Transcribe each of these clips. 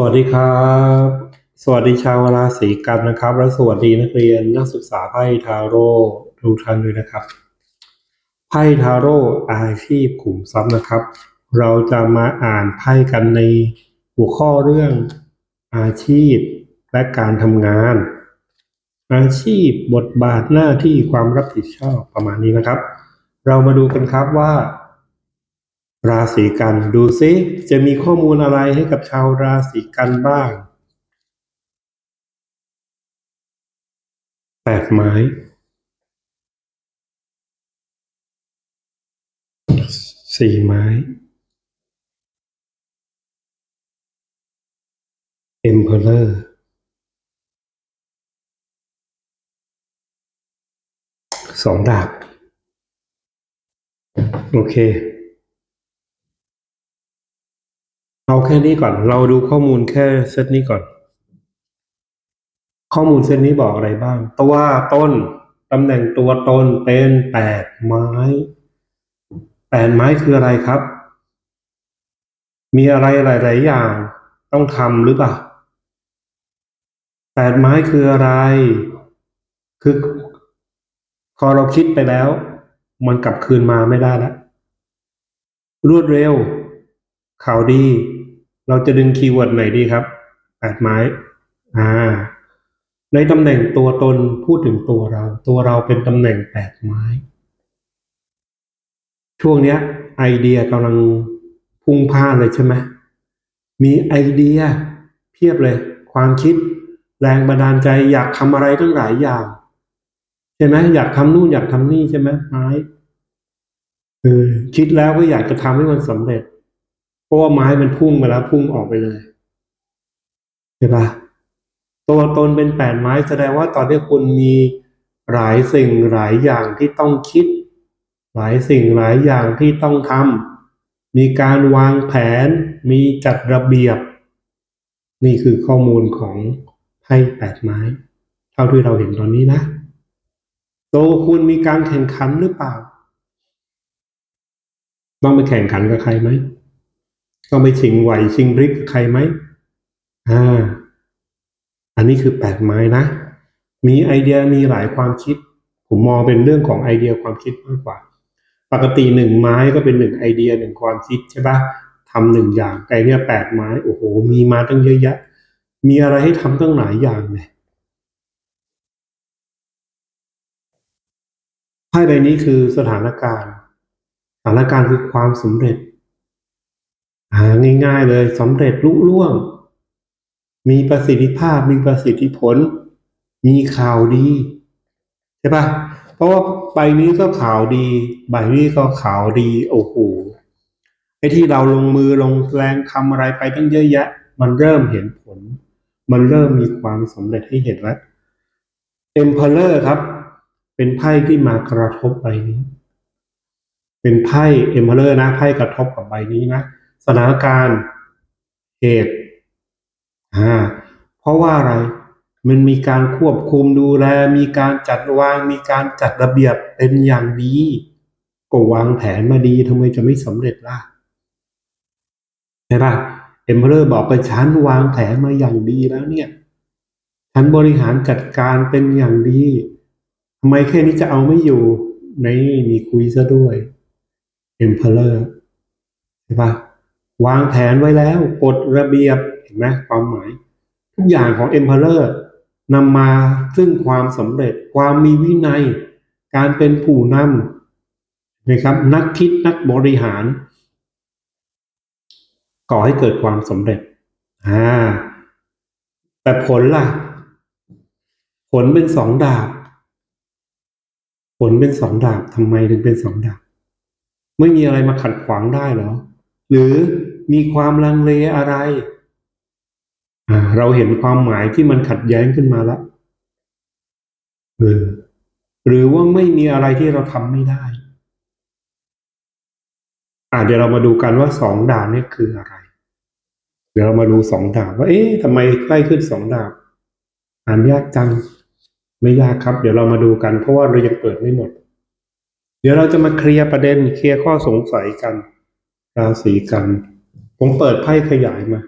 สวัสดีครับ สวัสดีชาวราศีกันนะครับ และสวัสดีนักเรียนนักศึกษาไพ่ทาโร่ทุกท่านด้วยนะครับ ไพ่ทาโร่อาชีพขุมทรัพย์นะครับ เราจะมาอ่านไพ่กันในหัวข้อเรื่องอาชีพและการทำงาน อาชีพบทบาทหน้าที่ความรับผิดชอบประมาณนี้นะครับ เรามาดูกันครับว่า ราศีกัน ดูซิจะมีข้อมูลอะไรให้กับชาวราศีกันบ้าง แปดไม้ สี่ไม้ เอ็มเพลเลอร์ สองดาบ โอเค เอาแค่นี้ก่อน เราดูข้อมูลแค่เซตนี้ก่อน ข้อมูลเซตนี้บอกอะไรบ้าง ตัวต้นตำแหน่งตัวตนเป็นแปดไม้แปดไม้คืออะไรครับ มีอะไรหลาย ๆ อย่างต้องทำหรือเปล่าแปดไม้คืออะไร คือพอเราคิดไปแล้ว มันกลับคืนมาไม่ได้แล้วรวดเร็วข่าวดี เราจะดึงคีย์เวิร์ดไหนดีครับแปดไม้ อ่า ในตำแหน่งตัวตนพูดถึงตัวเรา ตัวเราเป็นตำแหน่งแปดไม้ ช่วงเนี้ย ไอเดียกำลังพุ่งพ่านเลยใช่ไหมมีไอเดียเพียบเลย ความคิด แรงบันดาลใจอยากทำอะไรตั้งหลายอย่างใช่ไหมอยากทำนู่นอยากทำนี่ใช่ไหมไม้เออคิดแล้วก็อยากจะทำให้มันสำเร็จ เพราะว่าไม้มันพุ่งไปแล้วพุ่งออกไปเลยใช่ปะตัวตนเป็นแปดไม้แสดงว่าตอนนี้คุณมีหลายสิ่งหลายอย่างที่ต้องคิด หลายสิ่งหลายอย่างที่ต้องทำมีการวางแผน มีจัดระเบียบ นี่คือข้อมูลของไพ่แปดไม้ เท่าที่เราเห็นตอนนี้นะตัวคุณมีการแข่งขันหรือเปล่า ต้องไปแข่งขันกับใครไหม ต้องไปชิงไหวชิงริกใครไหมอ่า อันนี้คือแปดไม้นะ มีไอเดียมีหลายความคิด ผมมองเป็นเรื่องของไอเดียความคิดมากกว่า ปกติหนึ่งไม้ก็เป็นหนึ่งไอเดียหนึ่งความคิดใช่ปะทำหนึ่งอย่างไอเนี่ยแปดไม้โอ้โห มีมาตั้งเยอะแยะ มีอะไรให้ทำตั้งหลายอย่างเลยไพ่ใบนี้คือสถานการณ์ สถานการณ์คือความสำเร็จ อ่าง่ายๆเลยสำเร็จลุล่วง มีประสิทธิภาพมีประสิทธิผล มีข่าวดี ใช่ปะเพราะว่าใบนี้ก็ข่าวดี ใบนี้ก็ข่าวดีโอ้โหไอ้ที่เราลงมือลงแรงทำอะไรไปตั้งเยอะแยะ มันเริ่มเห็นผล มันเริ่มมีความสำเร็จให้เห็นแล้วเอ็มเพลเลอร์ครับ เป็นไพ่ที่มากระทบใบนี้ เป็นไพ่เอ็มเพลเลอร์นะไพ่กระทบกับใบนี้นะ สถานการณ์เหตุอ่าเพราะว่าอะไรมันมีการควบคุมดูแล มีการจัดวาง มีการจัดระเบียบเป็นอย่างดีก็วางแผนมาดีทำไมจะไม่สำเร็จล่ะใช่ปะเอ็มเพลอร์บอกไปฉันวางแผนมาอย่างดีแล้วเนี่ยฉันบริหารจัดการเป็นอย่างดีทำไมแค่นี้จะเอาไม่อยู่ในมีคุยซะด้วยเอ็มเพลอร์ใช่ปะ วางแผนไว้แล้วกฎระเบียบเห็นไหมความหมาย ทุกอย่างของ Emperor นำมาซึ่งความสำเร็จความมีวินัย การเป็นผู้นำนะครับ นักคิดนักบริหาร ก่อให้เกิดความสำเร็จอ่าแต่ผลล่ะ ผลเป็นสองดาบ ผลเป็นสองดาบทำไมถึงเป็นสองดาบ ไม่มีอะไรมาขัดขวางได้หรอ หรือ มีความลังเลอะไรอ่าเราเห็นความหมายที่มันขัดแย้งขึ้นมาแล้วเออหรือว่าไม่มีอะไรที่เราทำไม่ได้อ่าเดี๋ยวเรามาดูกันว่าสองดาบนี่คืออะไร เดี๋ยวเรามาดูสองดาบว่า เอ๊ะทำไมใกล้ขึ้นสองดาบอ่านยากจัง ไม่ยากครับ เดี๋ยวเรามาดูกัน เพราะว่าเรายังเปิดไม่หมด เดี๋ยวเราจะมาเคลียร์ประเด็นเคลียร์ข้อสงสัยกัน ราศีกัน ผมเปิดไพ่ขยายมา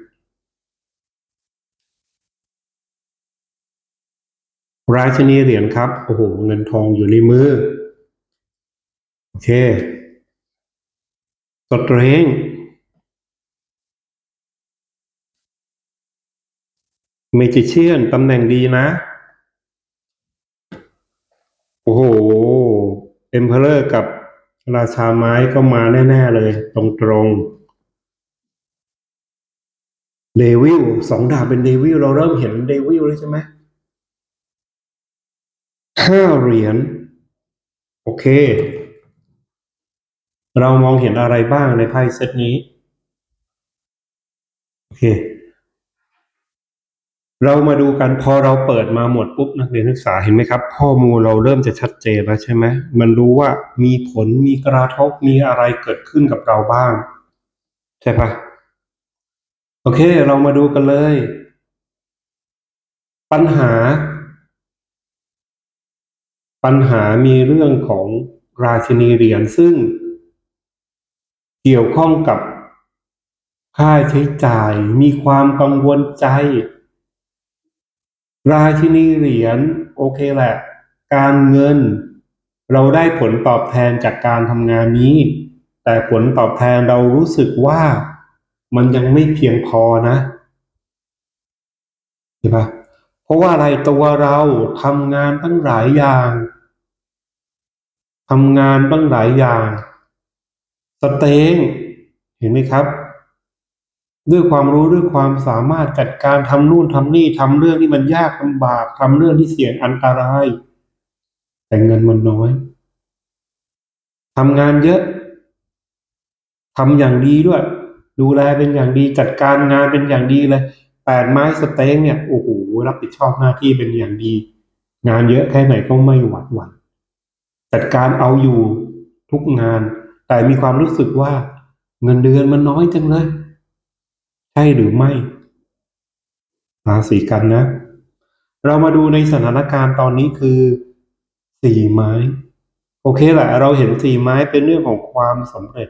ราชนีเหรียญครับ โอ้โห เงินทองอยู่ในมือ โอเคสตรงเมจิเชียนตำแหน่งดีนะ โอ้โห เอ็มเพลเลอร์กับราชาไม้ก็มาแน่ ๆ เลย ตรงๆ เดวิล สองดาบเป็นเดวิล เราเริ่มเห็นเดวิลแล้วใช่ไหมห้าเหรียญ โอเค เรามองเห็นอะไรบ้างในไพ่เซตนี้ โอเค เรามาดูกันพอเราเปิดมาหมดปุ๊บนักเรียนนักศึกษาเห็นไหมครับ ข้อมูลเราเริ่มจะชัดเจนแล้วใช่ไหมมันรู้ว่ามีผลมีกระทบมีอะไรเกิดขึ้นกับเราบ้าง ใช่ปะ โอเค เรามาดูกันเลย ปัญหา ปัญหามีเรื่องของราชินีเหรียญซึ่ง เกี่ยวข้องกับค่าใช้จ่ายมีความกังวลใจ ราชินีเหรียญโอเคแหละ การเงิน เราได้ผลตอบแทนจากการทำงานนี้ แต่ผลตอบแทนเรารู้สึกว่า มันยังไม่เพียงพอนะเห็นปะเพราะว่าอะไรตัวเราทำงานตั้งหลายอย่างทำงานตั้งหลายอย่างสเตงเห็นไหมครับ ด้วยความรู้ด้วยความสามารถจัดการทำนู่นทำนี่ทำเรื่องที่มันยากลำบากทำเรื่องที่เสี่ยงอันตราย แต่เงินมันน้อยทำงานเยอะทำอย่างดีด้วย ดูแลเป็นอย่างดีจัดการงานเป็นอย่างดีเลยแปดไม้สเต็งเนี่ยโอ้โหรับผิดชอบหน้าที่เป็นอย่างดี งานเยอะแค่ไหนก็ไม่หวั่นหวั่นจัดการเอาอยู่ทุกงาน แต่มีความรู้สึกว่าเงินเดือนมันน้อยจังเลย ใช่หรือไม่ราศีกันนะ เรามาดูในสถานการณ์ตอนนี้คือสี่ไม้ โอเคแหละเราเห็นสี่ไม้เป็นเรื่องของความสำเร็จ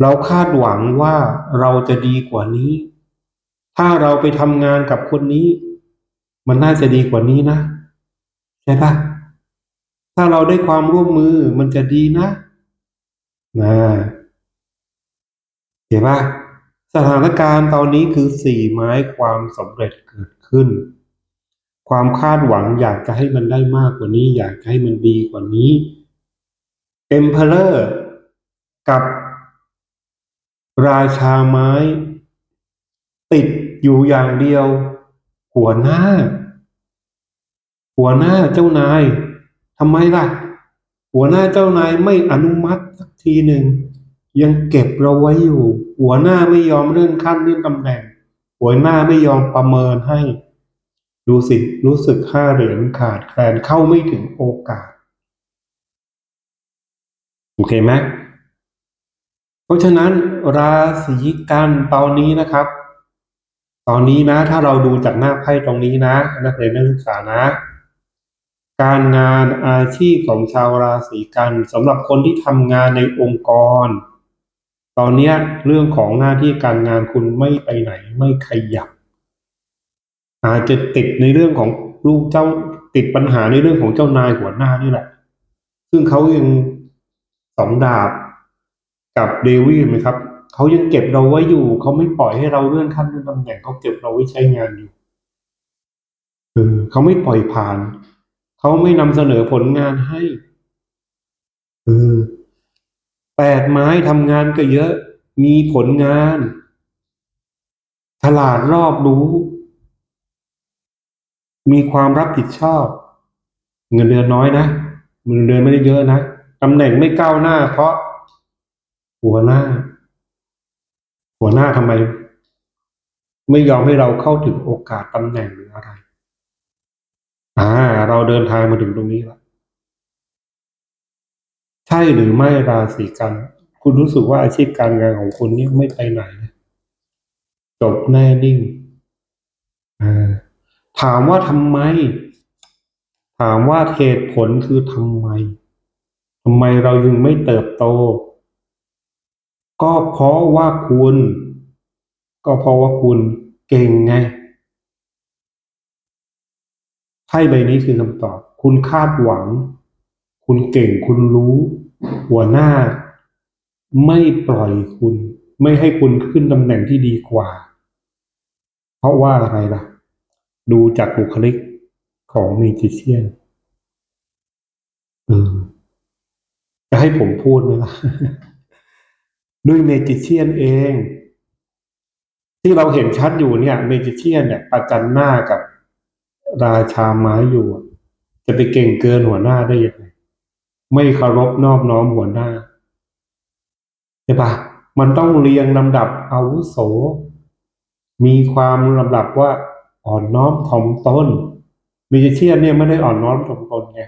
เราคาดหวังว่าเราจะดีกว่านี้ ถ้าเราไปทำงานกับคนนี้ มันน่าจะดีกว่านี้นะ ใช่ปะถ้าเราได้ความร่วมมือมันจะดีนะนะเห็นปะสถานการณ์ตอนนี้คือสี่ไม้ความสำเร็จเกิดขึ้น ความคาดหวังอยากจะให้มันได้มากกว่านี้ อยากให้มันดีกว่านี้ Emperor กับ ราชาไม้ ติดอยู่อย่างเดียว หัวหน้า หัวหน้าเจ้านายทำไมล่ะ หัวหน้าเจ้านายไม่อนุมัติสักทีหนึ่ง ยังเก็บเราไว้อยู่ หัวหน้าไม่ยอมเลื่อนขั้นเลื่อนตำแหน่ง หัวหน้าไม่ยอมประเมินให้ ดูสิรู้สึกค่าเหรียญขาดแคลนเข้าไม่ถึงโอกาส โอเคไหม เพราะฉะนั้นราศีกันตอนนี้นะครับ ตอนนี้นะถ้าเราดูจากหน้าไพ่ตรงนี้นะ นักเรียนนักศึกษานะ การงานอาชีพของชาวราศีกันสำหรับคนที่ทำงานในองค์กร ตอนนี้เรื่องของหน้าที่การงานคุณไม่ไปไหนไม่ขยับ อาจจะติดในเรื่องของลูกเจ้าติดปัญหาในเรื่องของเจ้านายหัวหน้านี่แหละ ซึ่งเขายังสองดาบ กับเดวิดไหมครับเขายังเก็บเราไว้อยู่เขาไม่ปล่อยให้เราเลื่อนขั้นเลื่อนตำแหน่งเขาเก็บเราไว้ใช้งานอยู่เออเขาไม่ปล่อยผ่านเขาไม่นำเสนอผลงานให้เออแปดไม้ทำงานก็เยอะ มีผลงานฉลาดรอบรู้ มีความรับผิดชอบ เงินเดือนน้อยนะเงินเดือนไม่ได้เยอะนะตำแหน่งไม่ก้าวหน้า เพราะ หัวหน้า หัวหน้าทำไม ไม่ยอมให้เราเข้าถึงโอกาสตำแหน่งหรืออะไร อ่า เราเดินทางมาถึงตรงนี้แล้วใช่หรือไม่ราศีกัน คุณรู้สึกว่าอาชีพการงานของคุณนี่ไม่ไปไหนนะจบแน่นิ่งอ่าถามว่าทำไม ถามว่าเหตุผลคือทำไมทำไมเรายังไม่เติบโต ก็เพราะว่าคุณ ก็เพราะว่าคุณเก่งไงไพ่ใบนี้คือคำตอบ คุณคาดหวัง คุณเก่งคุณรู้ หัวหน้า ไม่ปล่อยคุณ ไม่ให้คุณขึ้นตำแหน่งที่ดีกว่า เพราะว่าอะไรล่ะ ดูจากบุคลิกของเมจิเชียนเออจะให้ผมพูดไหมล่ะ ด้วยเมจิเชียนเอง ที่เราเห็นชัดอยู่เนี่ยเมจิเชียนเนี่ยประจันหน้ากับราชาไม้อยู่ จะไปเก่งเกินหัวหน้าได้ยังไงไม่เคารพนอบน้อมหัวหน้าใช่ปะมันต้องเรียงลำดับอาวุโส มีความลำดับว่าอ่อนน้อมถ่อมตนเมจิเชียนเนี่ยไม่ได้อ่อนน้อมถ่อมตนไง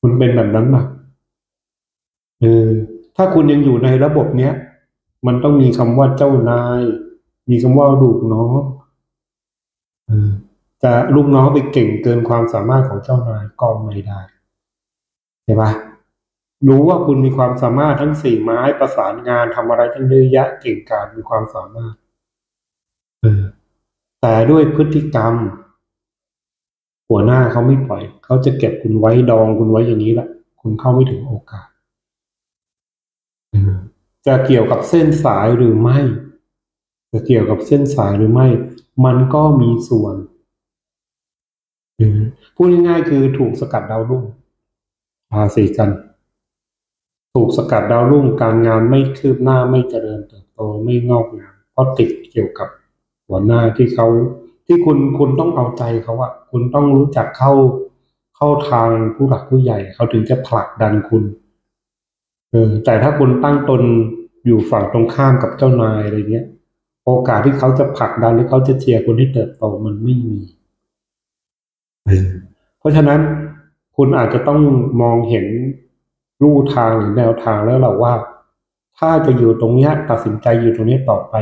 คุณเป็นแบบนั้นป่ะเออ ถ้าคุณยังอยู่ในระบบเนี้ย มันต้องมีคำว่าเจ้านาย มีคำว่าลูกน้องจะลูกน้องไปเก่งเกินความสามารถของเจ้านายก็ไม่ได้ใช่ปะรู้ว่าคุณมีความสามารถทั้งสี่ไม้ประสานงานทำอะไรทั้งเยอะแยะเก่งกาจมีความสามารถแต่ด้วยพฤติกรรม หัวหน้าเขาไม่ปล่อย เขาจะเก็บคุณไว้ดองคุณไว้อย่างนี้แหละ คุณเข้าไม่ถึงโอกาส จะเกี่ยวกับเส้นสายหรือไม่ จะเกี่ยวกับเส้นสายหรือไม่ มันก็มีส่วนพูดง่ายๆคือถูกสกัดดาวรุ่งภาษีกัน ถูกสกัดดาวรุ่งการงานไม่คืบหน้าไม่เจริญเติบโตไม่งอกงามเพราะติดเกี่ยวกับหัวหน้าที่เขาที่คุณคุณต้องเอาใจเขาอะคุณต้องรู้จักเข้าเข้าทางผู้หลักผู้ใหญ่ เขาถึงจะผลักดันคุณ เออแต่ถ้าคุณตั้งตนอยู่ฝั่งตรงข้ามกับเจ้านายอะไรเงี้ย โอกาสที่เขาจะผลักดันหรือเขาจะเชียร์คุณให้เติบโตมันไม่มี เพราะฉะนั้นคุณอาจจะต้องมองเห็นลู่ทางหรือแนวทางแล้วแหละว่า ถ้าจะอยู่ตรงนี้ตัดสินใจอยู่ตรงนี้ต่อไป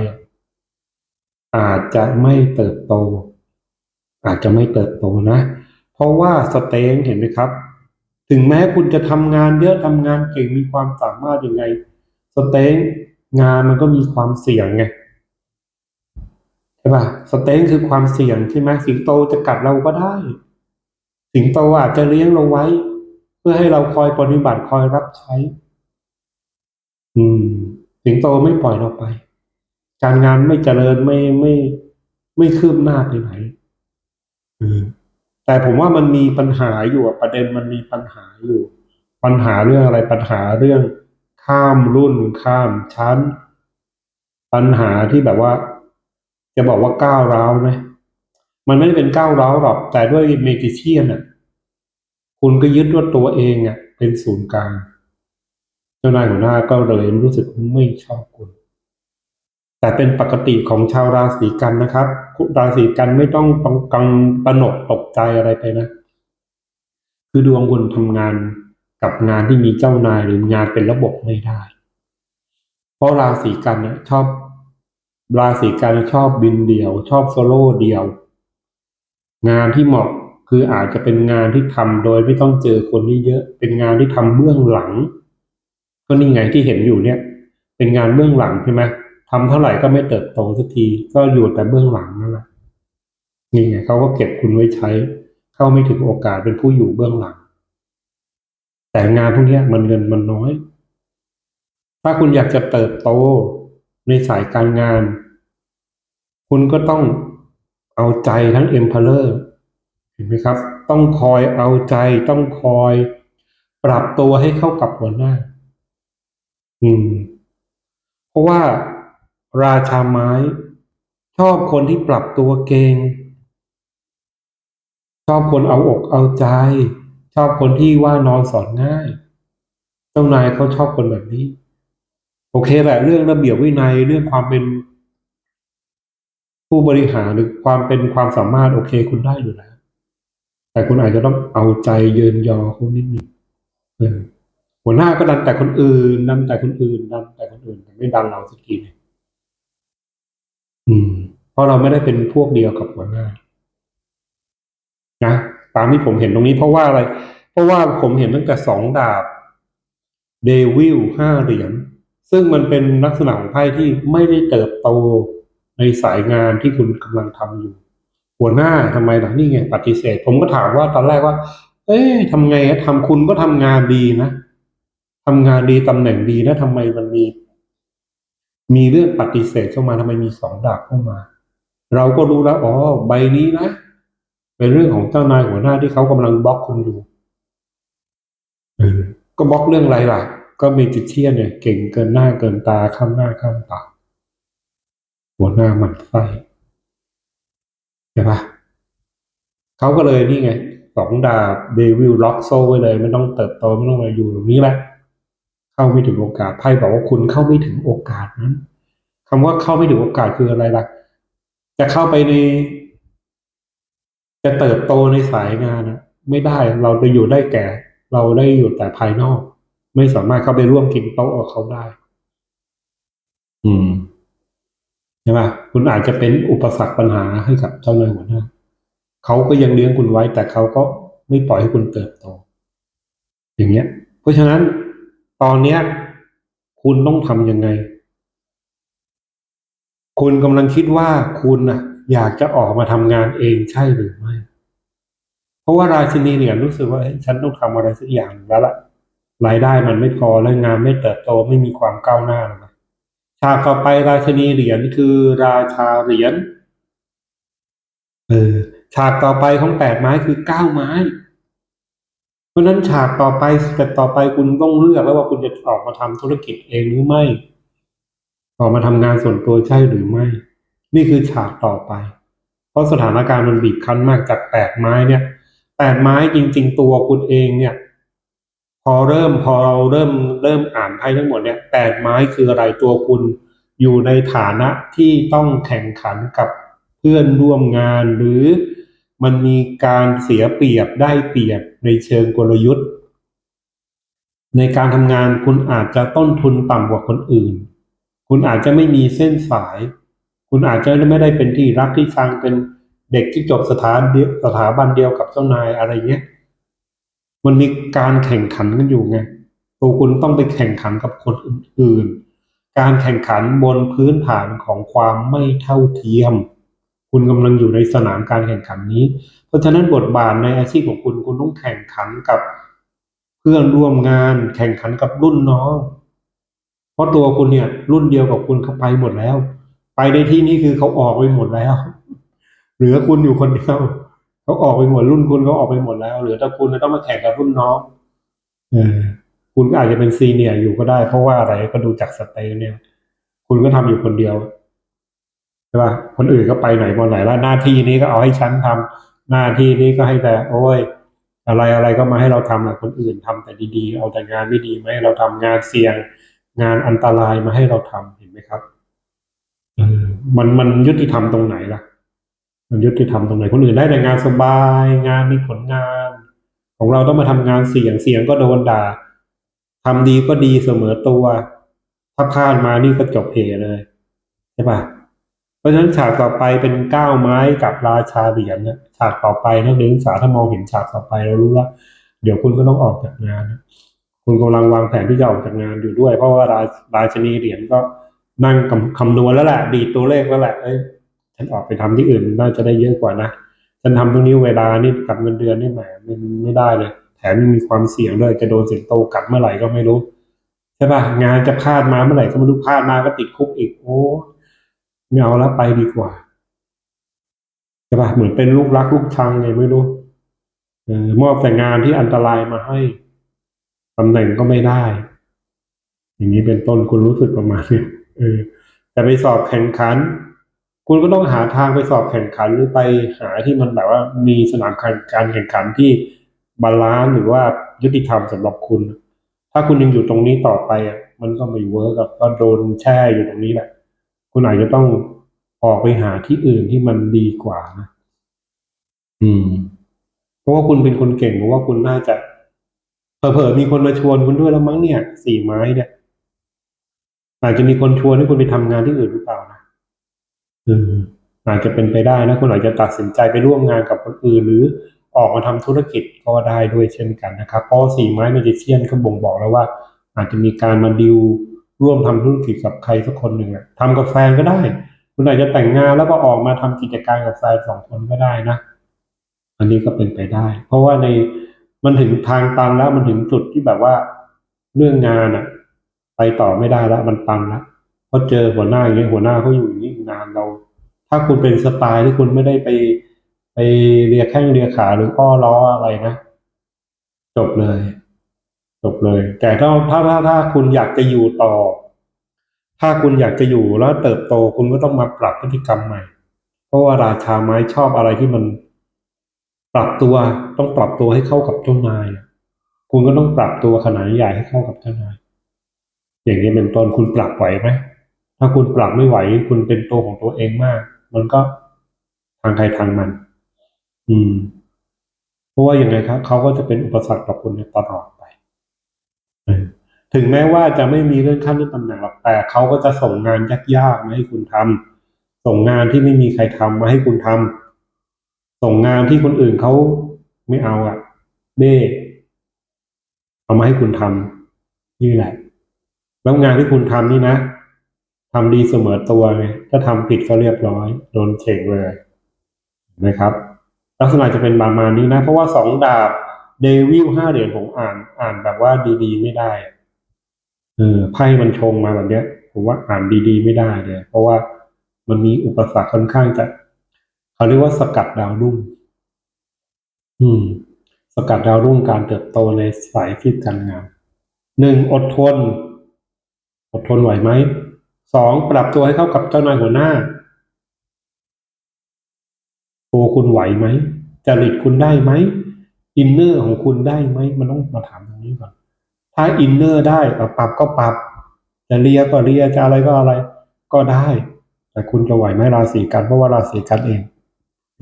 อาจจะไม่เติบโต อาจจะไม่เติบโตนะ เพราะว่าสเต็งเห็นไหมครับ ถึงแม้คุณจะทำงานเยอะทำงานเก่งมีความสามารถยังไง สเต็งงานมันก็มีความเสี่ยงไงใช่ป่ะสเต็งคือความเสี่ยงใช่ไหมสิงโตจะกัดเราก็ได้ สิงโตอาจจะเลี้ยงเราไว้ เพื่อให้เราคอยปฏิบัติคอยรับใช้ อืม สิงโตไม่ปล่อยเราไป การงานไม่เจริญไม่ไม่ ไม่คืบหน้าไปไหนอืม แต่ผมว่ามันมีปัญหาอยู่ประเด็นมันมีปัญหาอยู่ ปัญหาเรื่องอะไรปัญหาเรื่องข้ามรุ่นข้ามชั้น ปัญหาที่แบบว่า จะบอกว่าก้าวร้าวไหมมันไม่ได้เป็นก้าวร้าวหรอก แต่ด้วยเมจิเชียนอะคุณก็ยึดว่าตัวเองอะเป็นศูนย์กลางเจ้านายหัวหน้าก็เลยรู้สึกไม่ชอบคุณ แต่เป็นปกติของชาวราศีกันนะครับ ราศีกันไม่ต้องต้องกังตนกตกใจอะไรไปนะ คือดวงคุณทำงานกับงานที่มีเจ้านายหรืองานเป็นระบบไม่ได้ เพราะราศีกันเนี่ยชอบราศีกันชอบบินเดี่ยว ชอบโซโล่เดี่ยว งานที่เหมาะคืออาจจะเป็นงานที่ทำโดยไม่ต้องเจอคนที่เยอะ เป็นงานที่ทำเบื้องหลัง ก็นี่ไงที่เห็นอยู่เนี่ย เป็นงานเบื้องหลังใช่ไหม ทำเท่าไหร่ก็ไม่เติบโตสักที ก็อยู่แต่เบื้องหลังนั่นแหละนี่ไงเขาก็เก็บคุณไว้ใช้ เข้าไม่ถึงโอกาสเป็นผู้อยู่เบื้องหลัง แต่งานพวกนี้มันเงินมันน้อย ถ้าคุณอยากจะเติบโตในสายการงาน คุณก็ต้องเอาใจทั้งเอ็มพเลอร์เห็นไหมครับ ต้องคอยเอาใจต้องคอยปรับตัวให้เข้ากับหัวหน้า อืม เพราะว่า ราชาไม้ ชอบคนที่ปรับตัวเก่ง ชอบคนเอาอกเอาใจ ชอบคนที่ว่านอนสอนง่าย เจ้านายเขาชอบคนแบบนี้ โอเคแหละเรื่องระเบียบวินัยเรื่องความเป็น ผู้บริหารหรือความเป็นความสามารถโอเคคุณได้อยู่แล้ว แต่คุณอาจจะต้องเอาใจเยินยอคุณนิดหนึ่งหัวหน้าก็ดันแต่คนอื่นดันแต่คนอื่นดันแต่คนอื่นแต่ไม่ดันเราสักทีนึง อืม เพราะเราไม่ได้เป็นพวกเดียวกับหัวหน้า นะตามที่ผมเห็นตรงนี้เพราะว่าอะไร เพราะว่าผมเห็นตั้งแต่สองดาบเดวิลห้าเหรียญซึ่งมันเป็นลักษณะของไพ่ที่ไม่ได้เติบโตในสายงานที่คุณกำลังทำอยู่ หัวหน้าทำไมล่ะนี่ไงปฏิเสธ ผมก็ถามว่าตอนแรกว่า เอ๊ะทำไงอะทำคุณก็ทำงานดีนะทำงานดีตำแหน่งดีนะทำไมมันมี มีเรื่องปฏิเสธเข้ามาทำไมมีสองดาบเข้ามา เราก็รู้แล้วอ๋อใบนี้นะเป็นเรื่องของเจ้านายหัวหน้าที่เขากำลังบล็อกคุณอยู่เออก็บล็อกเรื่องอะไรล่ะ ก็มีจิตเชี่ยเนี่ย เก่งเกินหน้าเกินตาข้ามหน้าข้ามตาหัวหน้าหมันไส้ใช่ปะเขาก็เลยนี่ไงสองดาบเดวิลล็อกโซ่ไว้เลย ไม่ต้องเติบโตไม่ต้องมาอยู่ตรงนี้แหละ เข้าไม่ถึงโอกาสไพ่บอกว่าคุณเข้าไม่ถึงโอกาสนั้นคำว่าเข้าไม่ถึงโอกาสคืออะไรล่ะ จะเข้าไปใน จะเติบโตในสายงานนะไม่ได้เราจะอยู่ได้แก่ เราได้อยู่แต่ภายนอก ไม่สามารถเข้าไปร่วมกินโต๊ะกับเขาได้ อืมใช่ไหมคุณอาจจะเป็นอุปสรรคปัญหาให้กับเจ้านายหัวหน้าเขาก็ยังเลี้ยงคุณไว้ แต่เขาก็ไม่ปล่อยให้คุณเติบโต อย่างเงี้ย เพราะฉะนั้น ตอนเนี้ยคุณต้องทำยังไง คุณกำลังคิดว่าคุณนะอยากจะออกมาทำงานเองใช่หรือไม่ เพราะว่าราชินีเนี่ยรู้สึกว่าเฮ้ยฉันต้องทำอะไรสักอย่างแล้วล่ะรายได้มันไม่พอและงานไม่เติบโตไม่มีความก้าวหน้าแล้วนะฉากต่อไปราชินีเหรียญคือราชาเหรียญเออฉากต่อไปของแปดไม้คือเก้าไม้ ราะฉะนั้นฉากต่อไปสเต็ปต่อไปคุณต้องเลือกแล้วว่าคุณจะออกมาทำธุรกิจเองหรือไม่ ออกมาทำงานส่วนตัวใช่หรือไม่ นี่คือฉากต่อไป เพราะสถานการณ์มันบีบคั้นมากจากแปดไม้เนี่ยแปดไม้จริง ๆ ตัวคุณเองเนี่ย พอเริ่มพอเราเริ่มเริ่มอ่านไพ่ทั้งหมดเนี่ยแปดไม้คืออะไรตัวคุณอยู่ในฐานะที่ต้องแข่งขันกับเพื่อนร่วมงานหรือ มันมีการเสียเปรียบได้เปรียบในเชิงกลยุทธ์ ในการทำงานคุณอาจจะต้นทุนต่ำกว่าคนอื่น คุณอาจจะไม่มีเส้นสาย คุณอาจจะไม่ได้เป็นที่รักที่ชังเป็นเด็กที่จบสถานเดียสถาบันเดียวกับเจ้านายอะไรเงี้ย มันมีการแข่งขันกันอยู่ไงตัวคุณต้องไปแข่งขันกับคนอื่น ๆ การแข่งขันบนพื้นฐานของความไม่เท่าเทียม คุณกำลังอยู่ในสนามการแข่งขันนี้ เพราะฉะนั้นบทบาทในอาชีพของคุณคุณต้องแข่งขันกับเพื่อนร่วมงาน แข่งขันกับรุ่นน้อง เพราะตัวคุณเนี่ย รุ่นเดียวกับคุณเขาไปหมดแล้ว ไปในที่นี้คือเขาออกไปหมดแล้ว เหลือคุณอยู่คนเดียวเขาออกไปหมดรุ่นคุณเขาออกไปหมดแล้วเหลือแต่คุณต้องมาแข่งกับรุ่นน้องเออคุณก็อาจจะเป็นซีเนียร์อยู่ก็ได้ เพราะว่าอะไรก็ดูจากสเตย์เนี่ย คุณก็ทำอยู่คนเดียว ใช่ป่ะคนอื่นก็ไปไหนมาไหนแล้วหน้าที่นี้ก็เอาให้ฉันทำหน้าที่นี้ก็ให้แต่ โอ้ย อะไรอะไรก็มาให้เราทำแหละคนอื่นทำแต่ดีๆ เอาแต่งานไม่ดีมาให้เราทำงานเสี่ยง งานอันตรายมาให้เราทำเห็นไหมครับเออมันมันยุติธรรมตรงไหนล่ะ มันยุติธรรมตรงไหนคนอื่นได้แต่งานสบายงานมีผลงาน ของเราต้องมาทำงานเสี่ยงเสี่ยงก็โดนด่าทำดีก็ดีเสมอตัว ถ้าพลาดมานี่ก็จบเพเลยใช่ปะเพ ราะฉะนั้นฉากต่อไปเป็นก้าวไม้กับราชาเหรียญนะฉากต่อไปนักเรียนศึกษาถ้ามองเห็นฉากต่อไปเรารู้ว่า เดี๋ยวคุณก็ต้องออกจากงาน คุณกำลังวางแผนที่จะออกจากงานอยู่ด้วย เพราะว่าราราชนีเหรียญก็นั่งคำนวณแล้วแหละดีตัวเลขแล้วแหละเอ้ยฉันออกไปทำที่อื่นน่าจะได้เยอะกว่านะฉันทำตรงนี้เวลานี่กับเงินเดือนนี่แหมมันไม่ได้เลย แถมยังมีความเสี่ยงด้วยจะโดนสิงโตกัดเมื่อไหร่ก็ไม่รู้ใช่ป่ะงานจะพลาดมาเมื่อไหร่ก็ไม่รู้พลาดมาก็ติดคุกอีกโอ้ ไม่เอาแล้วไปดีกว่าใช่ปะเหมือนเป็นลูกรักลูกชังไงไม่รู้เออมอบแต่งานที่อันตรายมาให้ตำแหน่งก็ไม่ได้ อย่างนี้เป็นต้นคุณรู้สึกประมาณนี้เออแต่ไปสอบแข่งขัน คุณก็ต้องหาทางไปสอบแข่งขันหรือไปหาที่มันแบบว่ามีสนามการแข่งขันที่บาลานซ์หรือว่ายุติธรรมสำหรับคุณ ถ้าคุณยังอยู่ตรงนี้ต่อไปอะมันก็ไม่เวิร์กกับก็โดนแช่อยู่ตรงนี้แหละ คุณอาจจะต้องออกไปหาที่อื่นที่มันดีกว่านะอืม เพราะว่าคุณเป็นคนเก่งเพราะว่าคุณน่าจะเผลอๆมีคนมาชวนคุณด้วยแล้วมั้งเนี่ย สี่ไม้เนี่ยอาจจะมีคนชวนให้คุณไปทำงานที่อื่นหรือเปล่านะเอออาจจะเป็นไปได้นะคุณอาจจะตัดสินใจไปร่วมงานกับคนอื่น หรือออกมาทำธุรกิจก็ได้ด้วยเช่นกันนะครับเพราะสี่ไม้เมจิเชียนก็บ่งบอกแล้วว่า อาจจะมีการมาดิว ร่วมทำธุรกิจกับใครสักคนหนึ่งอะทำกับแฟนก็ได้ คุณอาจจะแต่งงานแล้วก็ออกมาทำกิจการกับแฟนสองคนก็ได้นะ อันนี้ก็เป็นไปได้ เพราะว่าในมันถึงทางตันแล้วมันถึงจุดที่แบบว่าเรื่องงานอะไปต่อไม่ได้แล้วมันตันแล้วพราะเจอหัวหน้าอย่างนี้หัวหน้าเขาอยู่อย่างนี้นานเรา ถ้าคุณเป็นสไตล์ที่คุณไม่ได้ไป ไปเรียกแข้งเรียกขาหรืออ้อล้ออะไรนะ จบเลย จบเลย แต่ถ้าถ้าถ้าถ้าคุณอยากจะอยู่ต่อ ถ้าคุณอยากจะอยู่แล้วเติบโตคุณก็ต้องมาปรับพฤติกรรมใหม่ เพราะว่าราชาไม้ชอบอะไรที่มันปรับตัวต้องปรับตัวให้เข้ากับเจ้านาย คุณก็ต้องปรับตัวขนาดใหญ่ให้เข้ากับเจ้านาย อย่างนี้เป็นต้นคุณปรับไหวไหมถ้าคุณปรับไม่ไหว คุณเป็นตัวของตัวเองมาก มันก็ทางใครทางมัน อืม เพราะว่าอย่างไรครับเขาก็จะเป็นอุปสรรคต่อคุณในตลอด ถึงแม้ว่าจะไม่มีเรื่องขั้นเรื่องตำแหน่งหรอกแต่เขาก็จะส่งงานยากๆมาให้คุณทำส่งงานที่ไม่มีใครทำมาให้คุณทำส่งงานที่คนอื่นเขาไม่เอาอะเบ้เอามาให้คุณทำนี่แหละ แล้วงานที่คุณทำนี่นะทำดีเสมอตัวไงถ้าทำผิดก็เรียบร้อย โดนเฉกเลยเห็นะครับ ลักษณะจะเป็นประมาณนี้นะ เพราะว่าสองดาบเดวิลห้าเหรียญผมอ่าน อ่านแบบว่าดีๆ ไม่ได้ เออไพ่มันชงมาแบบเนี้ย ผมว่าอ่านดีๆไม่ได้เลย เพราะว่ามันมีอุปสรรคค่อนข้างจะเขาเรียกว่าสกัดดาวรุ่ง อืม สกัดดาวรุ่งการเติบโตในสายอาชีพการงานหนึ่งอดทน อดทนไหวไหมสองปรับตัวให้เข้ากับเจ้านายหัวหน้าตัวคุณไหวไหมจริตคุณได้ไหมอินเนอร์ของคุณได้ไหมมันต้องมาถามตรงนี้ก่อน ถ้าอินเนอร์ได้เอาปรับก็ปรับจะเลียก็เลียจะอะไรก็อะไร ก็ได้ แต่คุณจะไหวไหมราศีกันเพราะว่าราศีกันเอง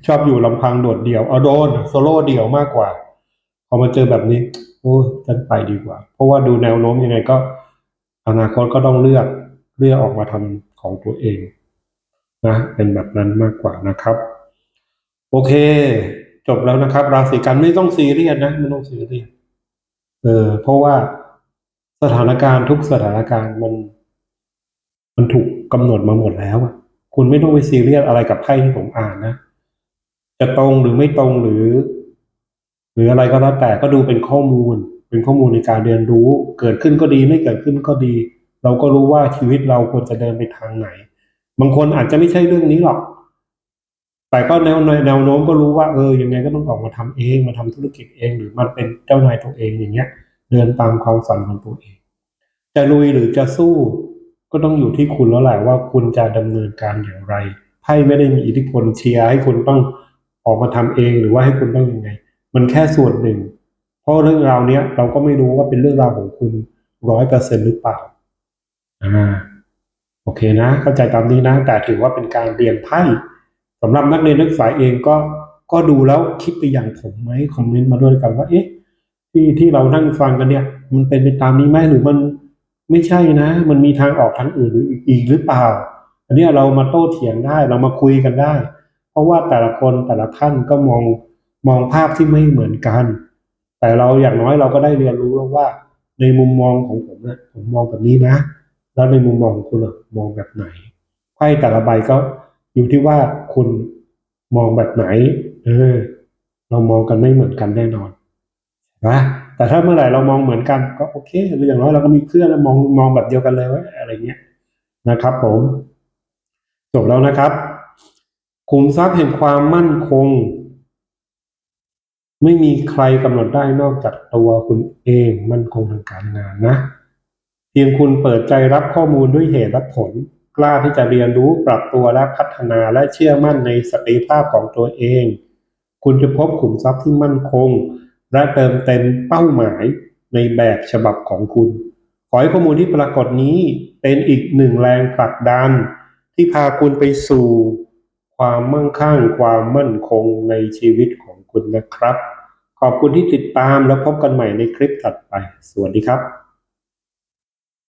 ชอบอยู่ลำพังโดดเดี่ยวเอาโดนโซโล่เดี่ยวมากกว่าพอมาเจอแบบนี้โอ้ฉันไปดีกว่า เพราะว่าดูแนวโน้มยังไงก็ อนาคตก็ต้องเลือกเลือกออกมาทำของตัวเองนะเป็นแบบนั้นมากกว่านะครับ โอเค จบแล้วนะครับ ราศีกันไม่ต้องซีเรียสนะไม่ต้องซีเรียสเออเพราะว่า สถานการณ์ทุกสถานการณ์มัน มันถูกกำหนดมาหมดแล้วอะคุณไม่ต้องไปซีเรียสอะไรกับไพ่ที่ผมอ่านนะจะตรงหรือไม่ตรงหรือ หรืออะไรก็แล้วแต่ก็ดูเป็นข้อมูล เป็นข้อมูลในการเรียนรู้ เกิดขึ้นก็ดีไม่เกิดขึ้นก็ดี เราก็รู้ว่าชีวิตเราควรจะเดินไปทางไหน บางคนอาจจะไม่ใช่เรื่องนี้หรอก แต่ก็แนวแนวโน้มก็รู้ว่าเออยังไงก็ต้องออกมาทำเองมาทำธุรกิจเองหรือมันเป็นเจ้านายตัวเองอย่างเงี้ย เดินตามความฝันของตัวเอง จะลุยหรือจะสู้ก็ต้องอยู่ที่คุณแล้วแหละว่าคุณจะดำเนินการอย่างไรไพ่ไม่ได้มีอิทธิพลเชียร์ให้คุณต้องออกมาทำเองหรือว่าให้คุณต้องยังไง มันแค่ส่วนหนึ่ง เพราะเรื่องราวเนี้ยเราก็ไม่รู้ว่าเป็นเรื่องราวของคุณร้อยเปอร์เซ็นหรือเปล่าอ่าโอเคนะ เข้าใจตามนี้นะ แต่ถือว่าเป็นการเรียนไพ่สำหรับนักเรียนนักศึกษาเองก็ก็ดูแล้วคิดไปอย่างผมไหมคอมเมนต์มาด้วยกันว่าเอ๊ะ ที่ที่เรานั่งฟังกันเนี่ย มันเป็นไปตามนี้ไหมหรือมันไม่ใช่นะ มันมีทางออกทางอื่นหรืออีกหรือเปล่า อันนี้เรามาโต้เถียงได้เรามาคุยกันได้ เพราะว่าแต่ละคนแต่ละท่านก็มองมองภาพที่ไม่เหมือนกัน แต่เราอย่างน้อยเราก็ได้เรียนรู้แล้วว่า ในมุมมองของผมนะผมมองแบบนี้นะ แล้วในมุมมองของคุณมองแบบไหนไพ่แต่ละใบก็อยู่ที่ว่าคุณมองแบบไหน เออ เรามองกันไม่เหมือนกันแน่นอน นะแต่ถ้าเมื่อไหร่เรามองเหมือนกันก็โอเคอย่างน้อยเราก็มีเพื่อนแล้วมองมองแบบเดียวกันเลยว่าอะไรเงี้ยนะครับผมจบแล้วนะครับขุมทรัพย์แห่งความมั่นคง ไม่มีใครกำหนดได้นอกจากตัวคุณเองมั่นคงทางการงานนะ เพียงคุณเปิดใจรับข้อมูลด้วยเหตุและผล กล้าที่จะเรียนรู้ปรับตัวและพัฒนาและเชื่อมั่นในศักยภาพของตัวเอง คุณจะพบขุมทรัพย์ที่มั่นคง และเติมเต็มเป้าหมายในแบบฉบับของคุณ ขอให้ข้อมูลที่ปรากฏนี้เป็นอีกหนึ่งแรงผลักดัน ที่พาคุณไปสู่ ความมั่งคั่งความมั่นคงในชีวิตของคุณนะครับ ขอบคุณที่ติดตามแล้วพบกันใหม่ในคลิปถัดไป สวัสดีครับ